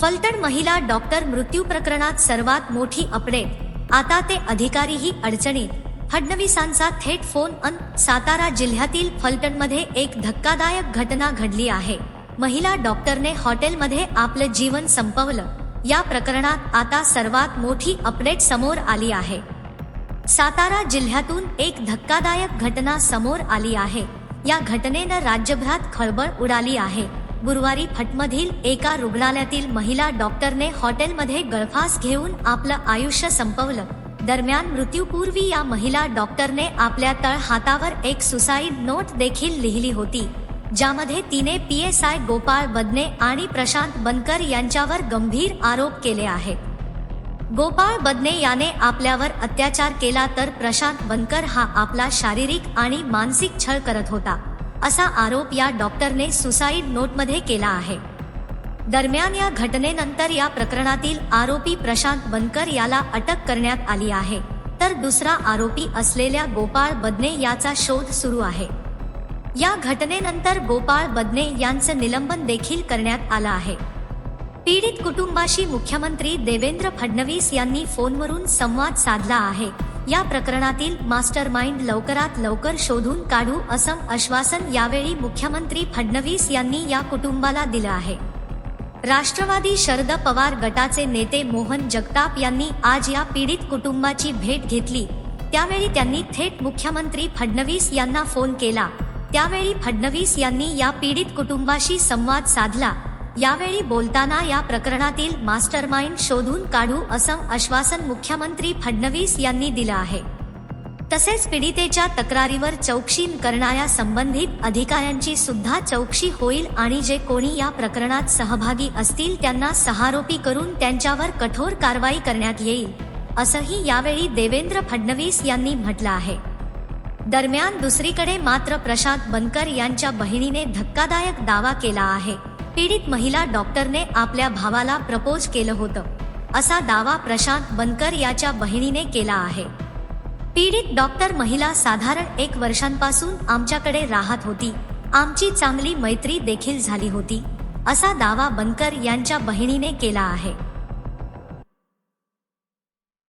फलटण महिला डॉक्टर मृत्यू प्रकरणात सर्वात मोठी अपडेट. आता ते अधिकारीही अडचणीत. फडणवीसांचा थेट फोन अन सातारा जिल्ह्यातील फलटणमध्ये एक धक्कादायक घटना घडली आहे. महिला डॉक्टरने हॉटेलमध्ये आपलं जीवन संपवलं. या प्रकरणात आता सर्वात मोठी अपडेट समोर आली आहे. सातारा जिल्ह्यातून एक धक्कादायक घटना समोर आली आहे. या घटनेनं राज्यभरात खळबळ उडाली आहे. गुरुवारी फटमधील एका रुग्णालयातील महिला डॉक्टरने हॉटेलमध्ये गळफास घेऊन आपलं आयुष्य संपवलं. दरम्यान मृत्यूपूर्वी या महिला डॉक्टरने आपल्या तळ हातावर एक सुसाईड नोट देखील लिहिली होती ज्यामध्ये तिने P S I Gopal Badne आणि प्रशांत बनकर यांच्यावर गंभीर आरोप केले आहेत. गोपाळ बदने याने आपल्यावर अत्याचार केला तर प्रशांत बनकर हा आपला शारीरिक आणि मानसिक छळ करत होता. असा आरोप या डॉक्टरने सुसाईड नोटमध्ये केला आहे. दरम्यान या घटनेनंतर या प्रकरणातील आरोपी प्रशांत बनकर याला अटक करण्यात आली आहे. तर दुसरा आरोपी असलेल्या गोपाळ बदने याचा शोध सुरू आहे. या घटनेनंतर गोपाळ बदने यांचं निलंबन देखील करण्यात आलं आहे. पीडित कुटुंबाशी मुख्यमंत्री देवेंद्र फडणवीस यांनी फोनवरून संवाद साधला आहे. या प्रकरणातील मास्टर माइंड लवकरात लवकर शोधून काढू असं आश्वासन यावेळी मुख्यमंत्री फडणवीस यांनी या कुटुंबाला दिलं आहे. राष्ट्रवादी शरद पवार गटाचे नेते मोहन जगताप यांनी आज या पीडित कुटुंबाची भेट घेतली. त्यावेळी त्यांनी थेट मुख्यमंत्री फडणवीस यांना फोन केला. त्यावेळी फडणवीस यांनी या पीडित कुटुंबाशी संवाद साधला. यावेळी बोलताना या प्रकरणातील मास्टरमाइंड शोधून काढू असं आश्वासन मुख्यमंत्री फडणवीस यांनी दिलं आहे. तसेच पीडितेच्या तक्रारीवर चौकशी करणाऱ्या संबंधित अधिकाऱ्यांची सुद्धा चौकशी होईल आणि जे कोणी या प्रकरणात सहभागी असतील त्यांना सहारोपी करून त्यांच्यावर कठोर कारवाई करण्यात येईल असंही यावेळी देवेंद्र फडणवीस यांनी म्हटलं आहे. दरम्यान दुसरीकडे मात्र प्रशांत बनकर यांच्या बहिणीने धक्कादायक दावा केला आहे. पीडित महिला डॉक्टरने आपल्या भावाला प्रपोज केलं होतं. असा दावा प्रशांत बनकर याच्या बहिणीने केला आहे. पीडित डॉक्टर महिला साधारण एक वर्षांपासून आमच्याकडे राहत होती. आमची चांगली मैत्री देखील झाली होती असा दावा बनकर यांच्या बहिणीने केला आहे.